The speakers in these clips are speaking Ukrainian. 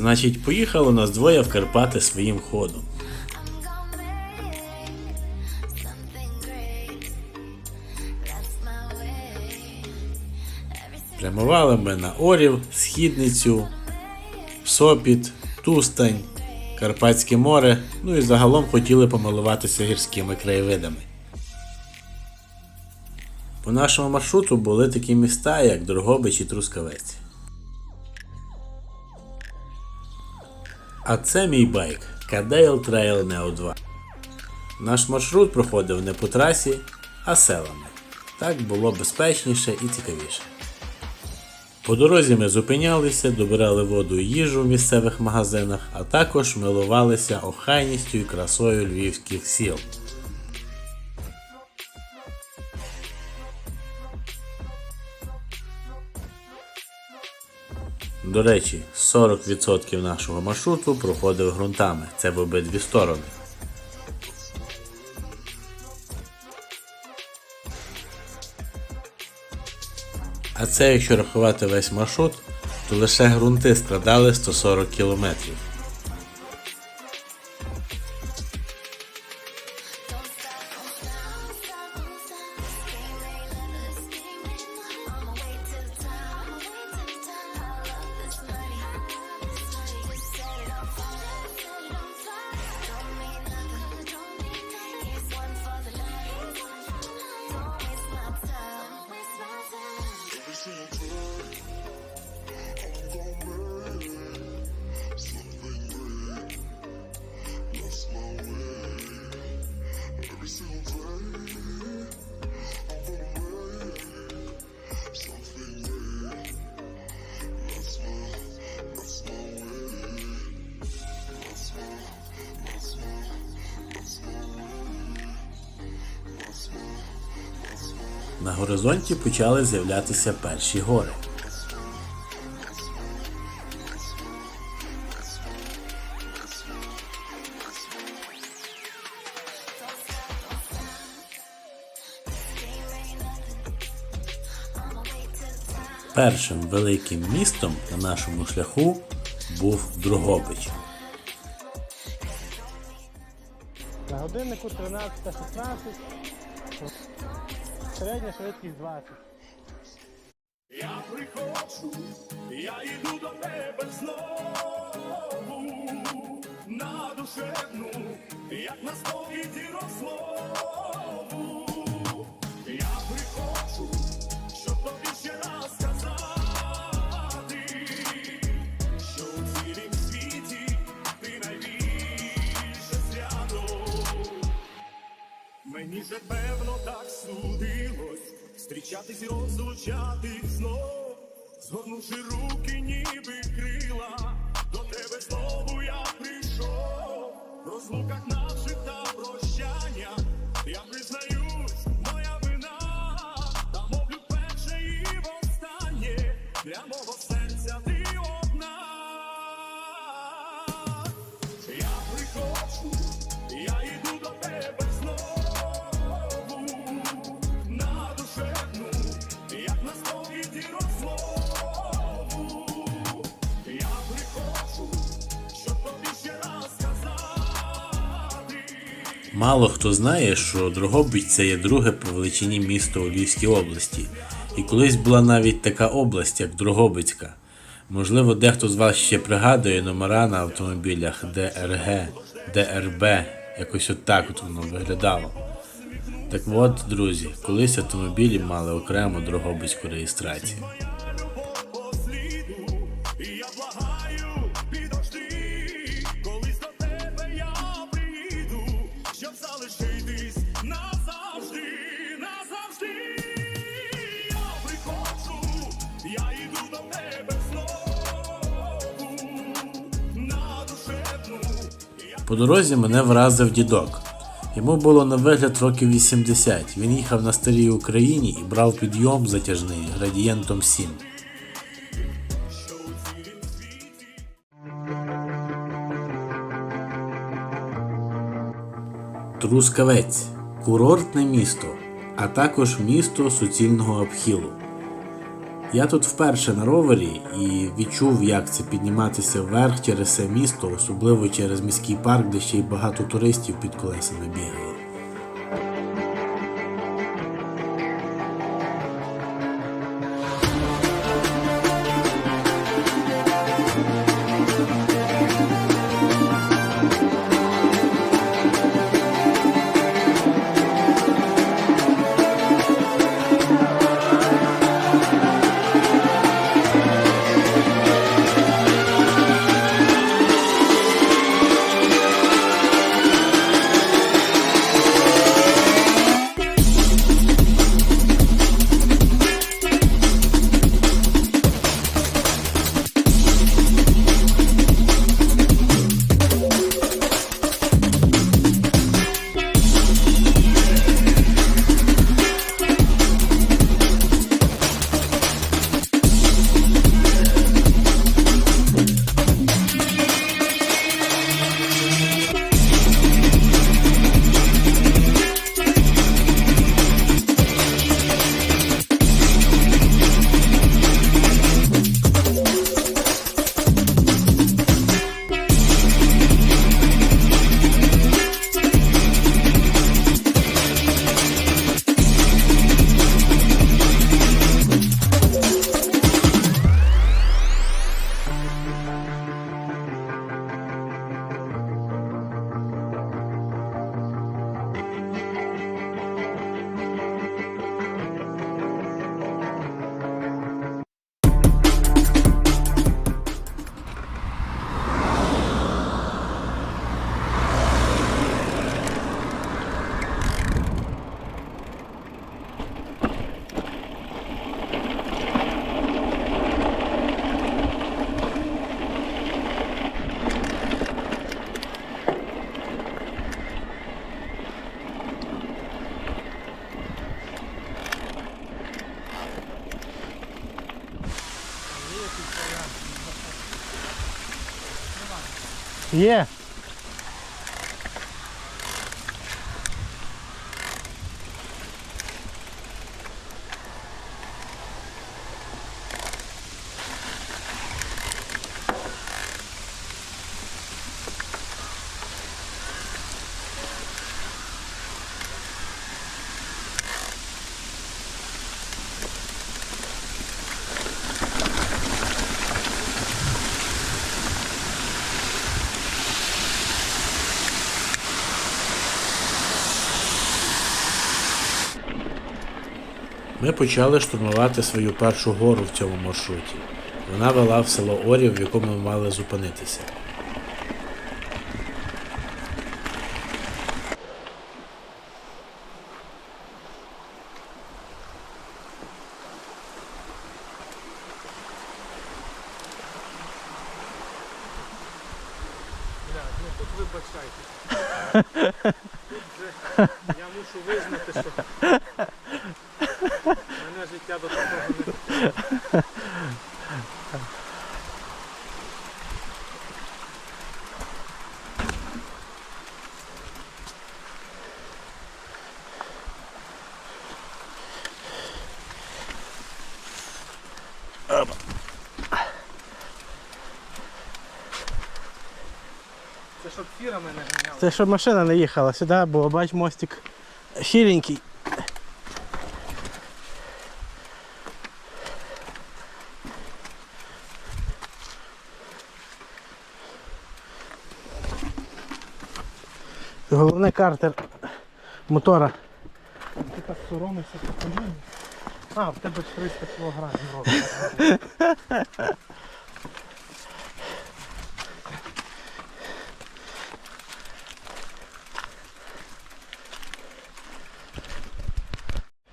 Значить, поїхало нас двоє в Карпати своїм ходом. Прямували ми на Орів, Східницю, Сопіт, Тустань, Карпатське море, ну і загалом хотіли помилуватися гірськими краєвидами. По нашому маршруту були такі міста, як Дрогобич і Трускавець. А це мій байк Кадейл Trail Neo 2. Наш маршрут проходив не по трасі, а селами. Так було безпечніше і цікавіше. По дорозі ми зупинялися, добирали воду і їжу в місцевих магазинах, а також милувалися охайністю і красою львівських сіл. До речі, 40% нашого маршруту проходив ґрунтами. Це в обидві сторони. А це якщо рахувати весь маршрут, то лише ґрунти страдали 140 кілометрів. На горизонті почали з'являтися перші гори. Першим великим містом на нашому шляху був Другобич. На годиннику 13.16. Середня швидкість 20. Я приходжу, я йду до тебе знову на душевну, як на сповіді розмову. Мені певно так судилось. Зустрічатись і розлучатись знов. Згорнувши руки, ніби крила. До тебе знову я прийшов. Розлуках наших Мало хто знає, що Дрогобич це є друге по величині місто у Львівській області. І колись була навіть така область, як Дрогобицька. Можливо, дехто з вас ще пригадує номера на автомобілях ДРГ, ДРБ, якось отак от воно виглядало. Так от, друзі, колись автомобілі мали окрему Дрогобицьку реєстрацію. По дорозі мене вразив дідок. Йому було на вигляд років 80. Він їхав на старій Україні і брав підйом затяжний градієнтом 7. Трускавець курортне місто, а також місто суцільного обхілу. Я тут вперше на ровері і відчув, як це підніматися вверх через це місто, особливо через міський парк, де ще й багато туристів під колесами бігає. Є. Ми почали штурмувати свою першу гору в цьому маршруті. Вона вела в село Орів, в якому ми мали зупинитися. Ну тут вибачайте. Я мушу визнати, що мене життя до такого не. Це щоб фіра мене ганяла. Це щоб машина не їхала сюди, бо бач мостик щиренький. Головне картер мотора. Ти так соромишся по коліні. А, в тебе 300 кілограмів робить.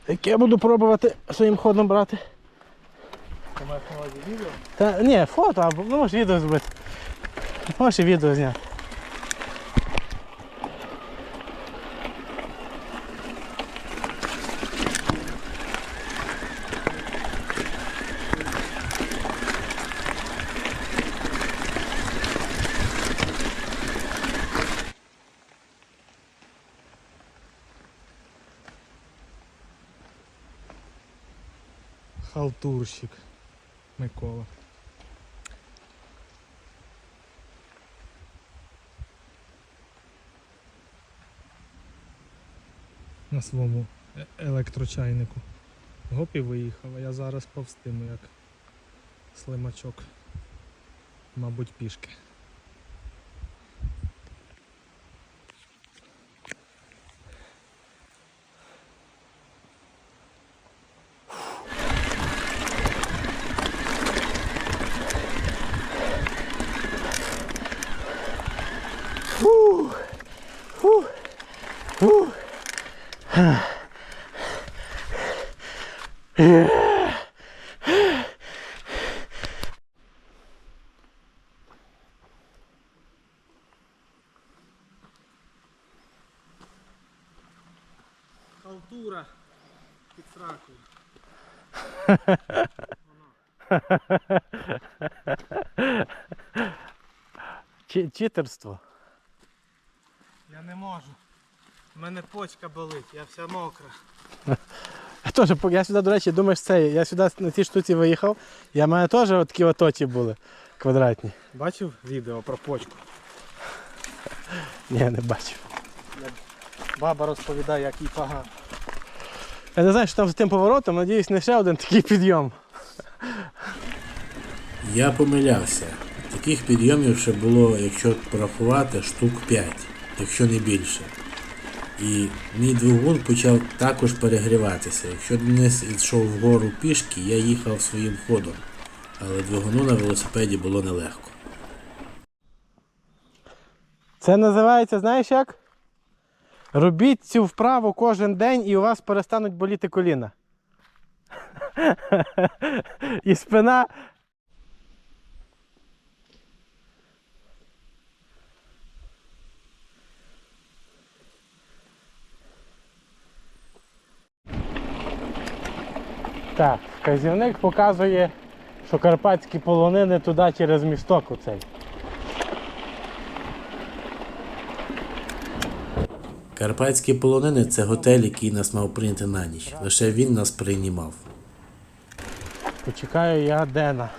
Яке я буду пробувати своїм ходом брати. Ти маєш на увазі відео? Та ні, фото, або ну, можеш відео зробити. Можеш і відео зняти. Халтурщик. Микола. На своєму е- електрочайнику. Гоп і виїхав, а я зараз повстиму як слимачок. Мабуть, пішки. Халтура під сракою. Читерство. Я не можу. У мене почка болить, я вся мокра. Я я сюди, до речі, думаєш, це, я сюди на цій штуці виїхав, я в мене теж такі оточі були квадратні. Бачив відео про почку? Ні, не бачив. Баба розповідає, як їй погано. Я не знаю, що там з тим поворотом, надіюсь, не ще один такий підйом. Я помилявся. Таких підйомів ще було, якщо порахувати, штук 5, якщо не більше. І мій двигун почав також перегріватися. Якщо Денис йшов вгору пішки, я їхав своїм ходом. Але двигуну на велосипеді було нелегко. Це називається, знаєш як? Робіть цю вправу кожен день і у вас перестануть боліти коліна. І спина. Так, вказівник показує, що карпатські полонини туди через місток оцей. Карпатські полонини це готель, який нас мав прийняти на ніч. Лише він нас приймав. Почекаю я Дена.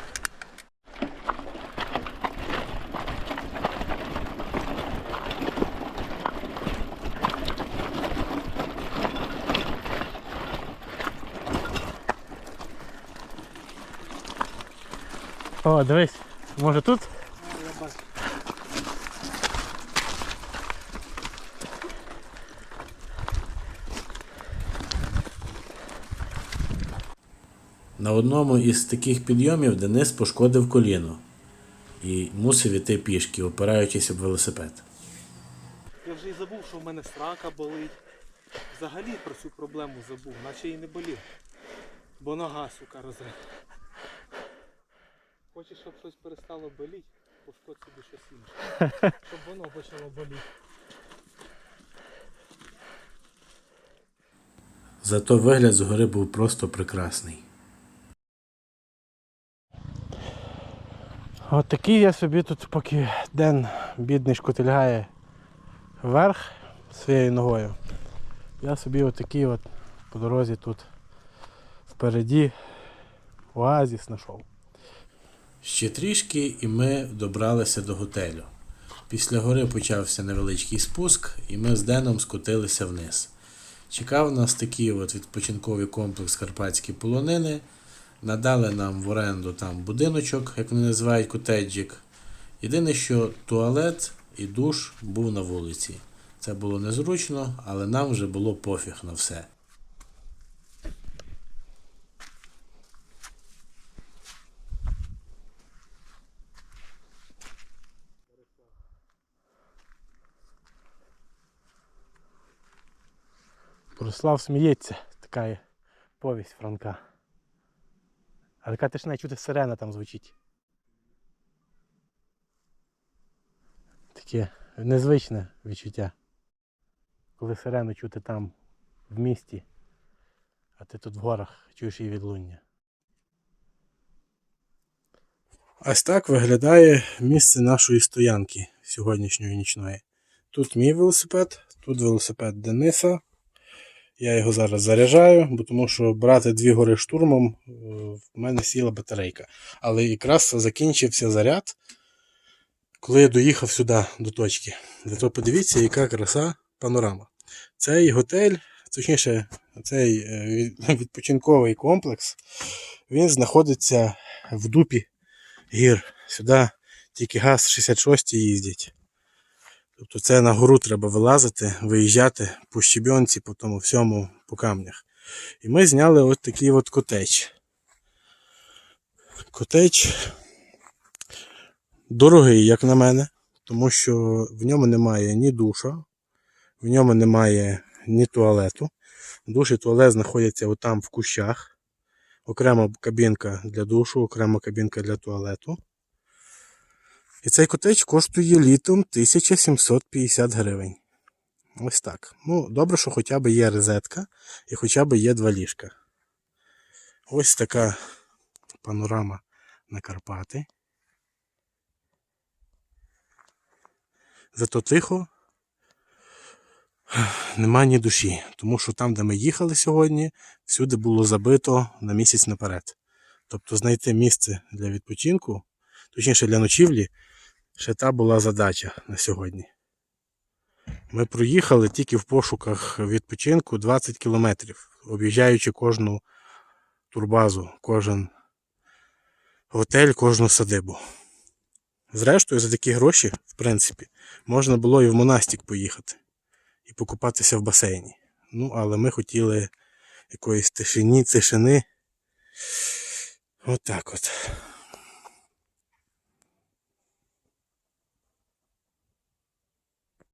О, дивись, може тут? На одному із таких підйомів Денис пошкодив коліно і мусив іти пішки, опираючись об велосипед. Я вже й забув, що в мене срака болить. Взагалі про цю проблему забув, наче і не болів. Бо нога, сука, розрив. Хочеш, щоб щось перестало боліти, пошкодь собі щось інше. Щоб воно почало боліти. Зато вигляд згори був просто прекрасний. От такий я собі тут, поки Ден бідний шкотильгає вверх своєю ногою. Я собі отакий от по дорозі тут впереді оазіс знайшов. Ще трішки, і ми добралися до готелю. Після гори почався невеличкий спуск, і ми з Деном скотилися вниз. Чекав нас такий от відпочинковий комплекс Карпатські полонини. Надали нам в оренду там будиночок, як вони називають котеджик. Єдине, що туалет і душ був на вулиці. Це було незручно, але нам вже було пофіг на все. Борислав сміється, така є повість Франка. Але яка теж чути сирена там звучить. Таке незвичне відчуття. Коли сирену чути там в місті, а ти тут в горах чуєш її відлуння. Ось так виглядає місце нашої стоянки сьогоднішньої нічної. Тут мій велосипед, тут велосипед Дениса Я його зараз заряджаю, бо тому що брати дві гори штурмом е, в мене сіла батарейка. Але якраз закінчився заряд, коли я доїхав сюди до точки. Зато подивіться, яка краса панорама. Цей готель, точніше, цей е, відпочинковий комплекс, він знаходиться в дупі гір. Сюди тільки газ 66 їздять. Тобто це на гору треба вилазити, виїжджати по щебінці, по тому всьому, по камнях. І ми зняли от такий от котеч. Котеч дорогий, як на мене, тому що в ньому немає ні душа, в ньому немає ні туалету. Душ і туалет знаходяться отам в кущах. Окрема кабінка для душу, окрема кабінка для туалету. І цей котеч коштує літом 1750 гривень. Ось так. Ну, добре, що хоча б є розетка і хоча б є два ліжка. Ось така панорама на Карпати. Зато тихо. Нема ні душі, тому що там, де ми їхали сьогодні, всюди було забито на місяць наперед. Тобто знайти місце для відпочинку, точніше для ночівлі, ще та була задача на сьогодні. Ми проїхали тільки в пошуках відпочинку 20 кілометрів, об'їжджаючи кожну турбазу, кожен готель, кожну садибу. Зрештою, за такі гроші, в принципі, можна було і в монастик поїхати і покупатися в басейні. Ну, але ми хотіли якоїсь тишині, тишини. Отак от.